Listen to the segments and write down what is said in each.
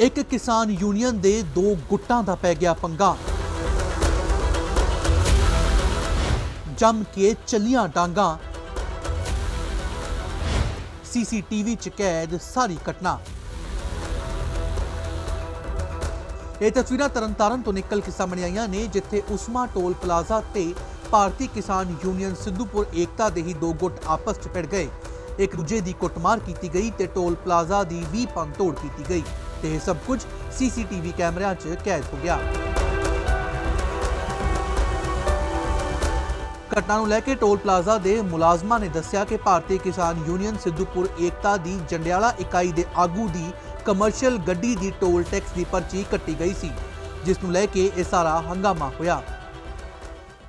ਇੱਕ ਕਿਸਾਨ ਯੂਨੀਅਨ ਦੇ ਦੋ ਗੁੱਟਾਂ ਦਾ ਪੈ ਗਿਆ ਪੰਗਾ। ਜੰਮ ਕੇ ਚੱਲੀਆਂ ਡਾਂਗਾ। ਸੀਸੀਟੀਵੀ 'ਚ ਕੈਦ, ਸਾਰੀ ਘਟਨਾ। ਇਹ ਤਸਵੀਰਾਂ ਤਰਨਤਾਰਨ ਤੋਂ ਨਿਕਲ ਕੇ ਸਾਹਮਣੇ ਆਈਆਂ ਨੇ, ਜਿੱਥੇ ਉਸਮਾ ਟੋਲ ਪਲਾਜ਼ਾ ਤੇ ਭਾਰਤੀ ਕਿਸਾਨ ਯੂਨੀਅਨ ਸਿੱਧੂਪੁਰ ਏਕਤਾ ਦੇ ਹੀ ਦੋ ਗੁੱਟ ਆਪਸ 'ਚ ਭਿੜ ਗਏ। ਇੱਕ ਦੂਜੇ ਦੀ ਕੁੱਟਮਾਰ ਕੀਤੀ ਗਈ ਤੇ ਟੋਲ ਪਲਾਜ਼ਾ ਦੀ ਵੀ ਤੋੜ ਕੀਤੀ ਗਈ। ਤੇ ਸਭ ਕੁਝ ਸੀਸੀਟੀਵੀ ਕੈਮਰਿਆਂ 'ਚ ਕੈਦ ਹੋ ਗਿਆ। ਘਟਨਾ ਨੂੰ ਲੈ ਕੇ ਟੋਲ ਪਲਾਜ਼ਾ ਦੇ ਮੁਲਾਜ਼ਮਾਂ ਨੇ ਦੱਸਿਆ ਕਿ ਭਾਰਤੀ ਕਿਸਾਨ ਯੂਨੀਅਨ ਸਿੱਧੂਪੁਰ ਏਕਤਾ ਦੀ ਜੰਡਿਆਲਾ ਇਕਾਈ ਦੇ ਆਗੂ ਦੀ ਕਮਰਸ਼ੀਅਲ ਗੱਡੀ ਦੀ ਟੋਲ ਟੈਕਸ ਦੀ ਪਰਚੀ ਕੱਟੀ ਗਈ ਸੀ, ਜਿਸ ਨੂੰ ਲੈ ਕੇ ਇਹ ਸਾਰਾ ਹੰਗਾਮਾ ਹੋਇਆ।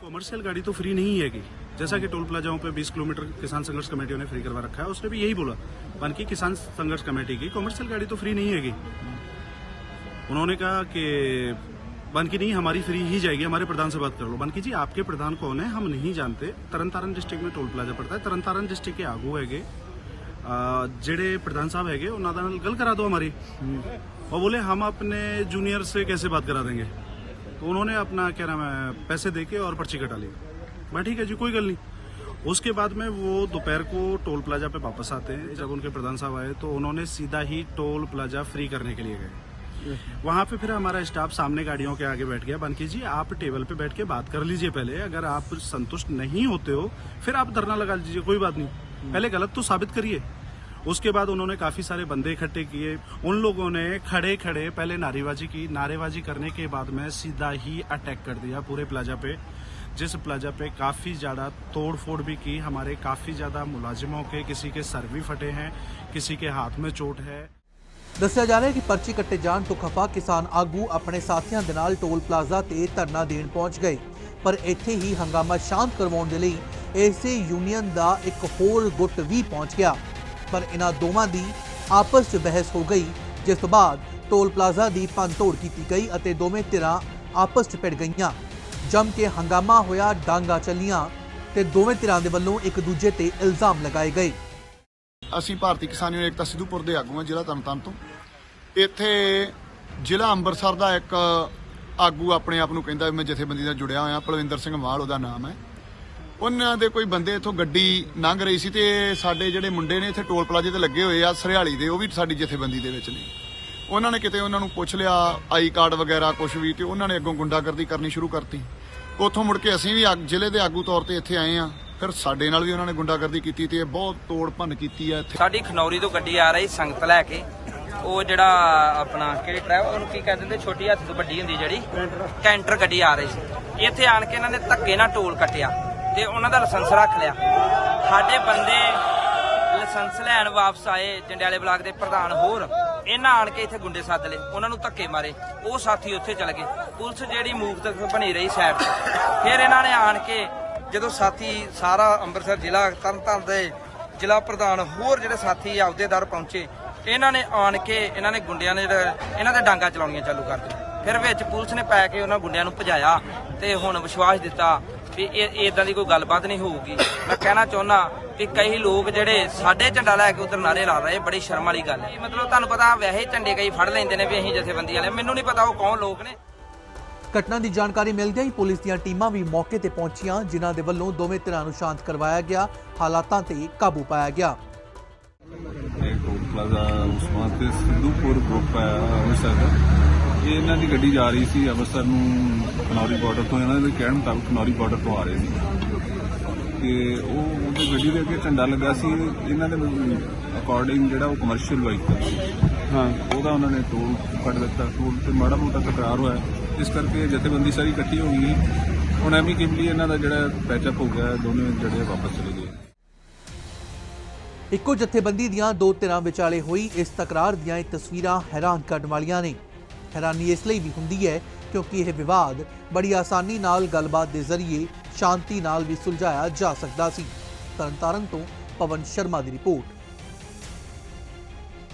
ਕਮਰਸ਼ੀਅਲ ਗਾੜੀ ਤੋਂ ਫ੍ਰੀ ਨਹੀਂ ਹੈਗੀ। जैसा कि टोल प्लाजाओं पे 20 किलोमीटर किसान संघर्ष कमेटियों ने फ्री करवा रखा है उसने भी यही बोला बाकी किसान संघर्ष कमेटी की कमर्शियल गाड़ी तो फ्री नहीं हैगी उन्होंने कहा कि बानकी नहीं हमारी फ्री ही जाएगी हमारे प्रधान से बात कर लो बानकी जी आपके प्रधान कौन है हम नहीं जानते तरन तारण डिस्ट्रिक्ट में टोल प्लाजा पड़ता है तरन तारण डिस्ट्रिक्ट के आगू हैगे ਅਹ ਜਿਹੜੇ ਪ੍ਰਧਾਨ ਸਾਹਿਬ ਹੈਗੇ ਉਹਨਾਂ ਦਾ ਨਾਲ ਗੱਲ ਕਰਾ ਦਿਓ हमारी वो बोले हम अपने जूनियर से कैसे बात करा देंगे तो उन्होंने अपना क्या नाम है पैसे दे के और पर्ची कटा ली मैं ठीक है जी, कोई गल नहीं। उसके बाद में वो दोपहर को टोल प्लाजा पे वापस आते हैं, जब उनके प्रधान साहब आए तो उन्होंने सीधा ही टोल प्लाजा फ्री करने के लिए गए। वहाँ पे फिर हमारा स्टाफ सामने गाड़ियों के आगे बैठ गया बानकी जी, आप टेबल पे बैठ के बात कर लीजिए पहले। अगर आप संतुष्ट नहीं होते हो, फिर आप धरना लगा लीजिए, कोई बात नहीं। पहले गलत तो साबित करिए। उसके बाद उन्होंने काफ़ी सारे बंदे इकट्ठे किए। उन लोगों ने खड़े खड़े पहले नारेबाजी की। नारेबाजी करने के बाद में सीधा ही अटैक कर दिया पूरे प्लाजा पे। जिस प्लाजा पे काफी ज्यादा तोड़ फोड़ भी की हमारे काफी ज्यादा मुलाजिमों के किसी के सर भी फटे हैं किसी के हाथ में चोट है ਦੱਸਿਆ ਜਾ ਰਿਹਾ ਹੈ ਕਿ ਪਰਚੀ ਕੱਟੇ ਜਾਣ ਤੋਂ ਖਫਾ ਕਿਸਾਨ ਆਗੂ ਆਪਣੇ ਸਾਥੀਆਂ ਦੇ ਨਾਲ ਟੋਲ ਪਲਾਜ਼ਾ ਤੇ ਧਰਨਾ ਦੇਣ ਪਹੁੰਚ ਗਏ ਪਰ ਇੱਥੇ ਹੀ ਹੰਗਾਮਾ ਸ਼ਾਂਤ ਕਰਵਾਉਣ ਦੇ ਲਈ ਇਸੇ ਯੂਨੀਅਨ ਦਾ ਇੱਕ ਹੋਰ ਗੁੱਟ ਵੀ ਪਹੁੰਚ ਗਿਆ ਪਰ ਇਹਨਾਂ ਦੋਵਾਂ ਦੀ ਆਪਸ 'ਚ ਬਹਿਸ ਹੋ ਗਈ ਜਿਸ ਤੋਂ ਬਾਅਦ ਟੋਲ ਪਲਾਜ਼ਾ ਦੀ ਤੋੜ ਕੀਤੀ ਗਈ ਅਤੇ ਦੋਵੇਂ ਧਿਰਾਂ ਆਪਸ 'ਚ ਭਿੜ ਗਈਆਂ ਜੰਮ ਕੇ ਹੰਗਾਮਾ ਹੋਇਆ, ਡਾਂਗਾ ਚੱਲੀਆਂ ਤੇ ਦੋਵੇਂ ਧਿਰਾਂ ਦੇ ਵੱਲੋਂ ਇੱਕ ਦੂਜੇ ਤੇ ਇਲਜ਼ਾਮ ਲਗਾਏ ਗਏ। ਅਸੀਂ ਭਾਰਤੀ ਕਿਸਾਨ ਯੂਨੀਅਨ ਏਕਤਾ ਸਿੱਧੂਪੁਰ ਦੇ ਆਗੂ ਹਾਂ, ਜ਼ਿਲ੍ਹਾ ਤਰਨਤਾਰਨ ਤੋਂ। ਇੱਥੇ ਜ਼ਿਲ੍ਹਾ ਅੰਮ੍ਰਿਤਸਰ ਦਾ ਇੱਕ ਆਗੂ ਆਪਣੇ ਆਪ ਨੂੰ ਕਹਿੰਦਾ ਮੈਂ ਜਥੇਬੰਦੀ ਨਾਲ ਜੁੜਿਆ ਹੋਇਆ, ਪਲਵਿੰਦਰ ਸਿੰਘ ਮਾਲ, ਉਹਦਾ ਨਾਮ ਹੈ। ਉਹਨਾਂ ਦੇ ਕੋਈ ਬੰਦੇ ਇੱਥੋਂ ਗੱਡੀ ਲੰਘ ਰਹੀ ਸੀ ਤੇ ਸਾਡੇ ਜਿਹੜੇ ਮੁੰਡੇ ਨੇ ਇੱਥੇ ਟੋਲ ਪਲਾਜ਼ੇ ਤੇ ਲੱਗੇ ਹੋਏ ਆ, ਸਰਿਆਲੀ ਦੇ, ਉਹ ਵੀ ਸਾਡੀ ਜਥੇਬੰਦੀ ਦੇ ਵਿੱਚ ਨੇ। ਉਹਨਾਂ ਨੇ ਕਿਤੇ ਉਹਨਾਂ ਨੂੰ ਪੁੱਛ ਲਿਆ, ਆਈ ਕਾਰਡ ਵਗੈਰਾ ਕੁਝ ਵੀ, ਤੇ ਉਹਨਾਂ ਨੇ ਅੱਗੋਂ ਗੁੰਡਾਗਰਦੀ ਕਰਨੀ ਸ਼ੁਰੂ ਕਰਤੀ। ਉੱਥੋਂ ਮੁੜ ਕੇ ਅਸੀਂ ਵੀ ਆਗ- ਜ਼ਿਲ੍ਹੇ ਦੇ ਆਗੂ ਤੌਰ ਤੇ ਇੱਥੇ ਆਏ ਆ ਫਿਰ ਸਾਡੇ ਨਾਲ ਵੀ ਉਹਨਾਂ ਨੇ ਗੁੰਡਾਗਰਦੀ ਕੀਤੀ ਤੇ ਬਹੁਤ ਤੋੜ ਭੰਨ ਕੀਤੀ ਆ ਇੱਥੇ। ਸਾਡੀ ਖਨੌਰੀ ਤੋਂ ਗੱਡੀ ਆ ਰਹੀ ਸੰਗਤ ਲੈ ਕੇ। ਉਹ ਜਿਹੜਾ ਆਪਣਾ ਕਿਹੜੀ ਟਰੈਵਲ ਉਹਨੂੰ ਕੀ ਕਹਿੰਦੇ ਹੁੰਦੇ ਛੋਟੀ ਹੱਥ ਤੋਂ ਵੱਡੀ ਹੁੰਦੀ ਜਿਹੜੀ। ਕੈਂਟਰ ਗੱਡੀ ਆ ਰਹੀ ਸੀ। ਇੱਥੇ ਆਣ ਕੇ ਇਹਨਾਂ ਨੇ ਧੱਕੇ ਨਾਲ ਟੋਲ ਕੱਟਿਆ ਤੇ ਉਹਨਾਂ ਦਾ ਲਾਇਸੈਂਸ ਰੱਖ ਲਿਆ। ਸਾਡੇ ਬੰਦੇ ਲਾਇਸੈਂਸ ਲੈਣ ਵਾਪਸ ਆਏ ਜੰਡਿਆਲੇ ਬਲਾਕ ਦੇ ਪ੍ਰਧਾਨ ਹੋਰ। ਇਹਨਾਂ ਆਣ ਕੇ ਇੱਥੇ ਗੁੰਡੇ ਸੱਦ ਲਏ, ਉਹਨਾਂ ਨੂੰ ਧੱਕੇ ਮਾਰੇ। ਉਹ ਸਾਥੀ ਉੱਥੇ ਚਲੇ ਗਏ। ਪੁਲਿਸ ਜਿਹੜੀ ਮੂਕ ਬਣੀ ਰਹੀ ਸਾਈਡ ਤੇ। ਫਿਰ ਇਹਨਾਂ ਨੇ ਆਣ ਕੇ ਜਦੋਂ ਸਾਥੀ ਸਾਰਾ ਅੰਮ੍ਰਿਤਸਰ ਜ਼ਿਲ੍ਹਾ, ਤਰਨਤਾਰਨ ਦੇ ਜ਼ਿਲ੍ਹਾ ਪ੍ਰਧਾਨ ਹੋਰ ਜਿਹੜੇ ਸਾਥੀ ਅਹੁਦੇਦਾਰ ਪਹੁੰਚੇ, ਇਹਨਾਂ ਨੇ ਆਣ ਕੇ ਇਹਨਾਂ ਨੇ ਗੁੰਡਿਆਂ ਨੇ ਇਹਨਾਂ ਦੇ ਡਾਂਗਾ ਚਲਾਉਣੀਆਂ ਚਾਲੂ ਕਰ ਦਿੱਤੀਆਂ। ਫਿਰ ਵਿੱਚ ਪੁਲਿਸ ਨੇ ਪੈ ਕੇ ਉਹਨਾਂ ਗੁੰਡਿਆਂ ਨੂੰ ਭਜਾਇਆ ਤੇ ਹੁਣ ਵਿਸ਼ਵਾਸ ਦਿੱਤਾ ਵੀ ਇਹ ਇਦਾਂ ਦੀ ਕੋਈ ਗੱਲਬਾਤ ਨਹੀਂ ਹੋਊਗੀ। ਮੈਂ ਕਹਿਣਾ ਚਾਹੁੰਦਾ ਵੀ ਕਈ ਲੋਕ ਜਿਹੜੇ ਸਾਡੇ ਝੰਡਾ ਲੈ ਕੇ ਉਧਰ ਨਾਰੇ ਲਾ ਰਹੇ ਬੜੀ ਸ਼ਰਮ ਵਾਲੀ ਗੱਲ ਹੈ। ਮਤਲਬ ਤੁਹਾਨੂੰ ਪਤਾ ਵੈਸੇ ਝੰਡੇ ਕਈ ਫੜ ਲੈਂਦੇ ਨੇ ਵੀ ਅਸੀਂ ਜਥੇਬੰਦੀ ਵਾਲੇ। ਮੈਨੂੰ ਨਹੀਂ ਪਤਾ ਉਹ ਕੌਣ ਲੋਕ ਨੇ। ਘਟਨਾ ਦੀ ਜਾਣਕਾਰੀ ਮਿਲਦਿਆਂ ਹੀ ਪੁਲਿਸ ਦੀਆਂ ਟੀਮਾਂ ਵੀ ਮੌਕੇ ਤੇ ਪਹੁੰਚੀਆਂ ਜਿਨ੍ਹਾਂ ਦੇ ਵੱਲੋਂ ਦੋਵੇਂ ਧਿਰਾਂ ਨੂੰ ਸ਼ਾਂਤ ਕਰਵਾਇਆ ਗਿਆ। ਹਾਲਾਤਾਂ ਤੇ ਕਾਬੂ ਪਾਇਆ ਗਿਆ। ਇਹ ਟੋਲ ਪਲਾਜ਼ਾ ਉਸਮਾਨ ਤੇ ਸਿੱਧੂਪੁਰ ਗਰੁੱਪ ਹੈ ਅੰਮ੍ਰਿਤਸਰ ਦਾ। ਇਹ ਇਹਨਾਂ ਦੀ ਗੱਡੀ ਜਾ ਰਹੀ ਸੀ ਅੰਮ੍ਰਿਤਸਰ ਨੂੰ ਖਨੌਰੀ ਬਾਰਡਰ ਤੋਂ ਇਹਨਾਂ ਦੇ ਕਹਿਣ ਮੁਤਾਬਕ ਖਨੌਰੀ ਬਾਰਡਰ ਤੋਂ ਆ ਰਹੇ ਸੀ। ਤੇ ਉਹ ਉਹਦੀ ਗੱਡੀ ਦੇ ਅੱਗੇ ਝੰਡਾ ਲੱਗਾ ਸੀ ਇਹਨਾਂ ਦੇ ਅਕੋਰਡਿੰਗ ਜਿਹੜਾ ਉਹ ਕਮਰਸ਼ੀਅਲ ਵਾਹੀਕਲ ਸੀ। ਹਾਂ। ਉਹਦਾ ਉਹਨਾਂ ਨੇ ਟੋਲ ਕੱਟ ਦਿੱਤਾ ਟੋਲ ਤੇ ਮਾੜਾ ਮੋਟਾ ਤਕਰਾਰ ਹੋਇਆ। ਇਸ ਕਰਕੇ ਜਥੇਬੰਦੀ ਸਾਰੀ ਇਕੱਠੀ ਹੋ ਗਈ। ਹੁਣ ਐਮੀਕੇਬਲੀ ਇਹਨਾਂ ਦਾ ਜਿਹੜਾ ਪੈਚਅਪ ਹੋ ਗਿਆ ਦੋਨੇ ਜਿਹੜੇ ਵਾਪਸ ਚਲੇ ਗਏ। ਇੱਕੋ ਜਥੇਬੰਦੀ ਦੀਆਂ ਦੋ ਧਿਰਾਂ ਵਿਚਾਲੇ ਹੋਈ ਇਸ ਤਕਰਾਰ ਦੀਆਂ ਇਹ ਤਸਵੀਰਾਂ ਹੈਰਾਨ ਕਰਨ ਵਾਲੀਆਂ ਨੇ। ਹੈਰਾਨੀ ਇਸ ਲਈ ਵੀ ਹੁੰਦੀ ਹੈ ਕਿਉਂਕਿ ਇਹ ਵਿਵਾਦ ਬੜੀ ਆਸਾਨੀ ਨਾਲ ਗੱਲਬਾਤ ਦੇ ਜ਼ਰੀਏ ਸ਼ਾਂਤੀ ਨਾਲ ਵੀ ਸੁਲਝਾਇਆ ਜਾ ਸਕਦਾ ਸੀ। ਤਰਨਤਾਰਨ ਤੋਂ ਪਵਨ ਸ਼ਰਮਾ ਦੀ ਰਿਪੋਰਟ।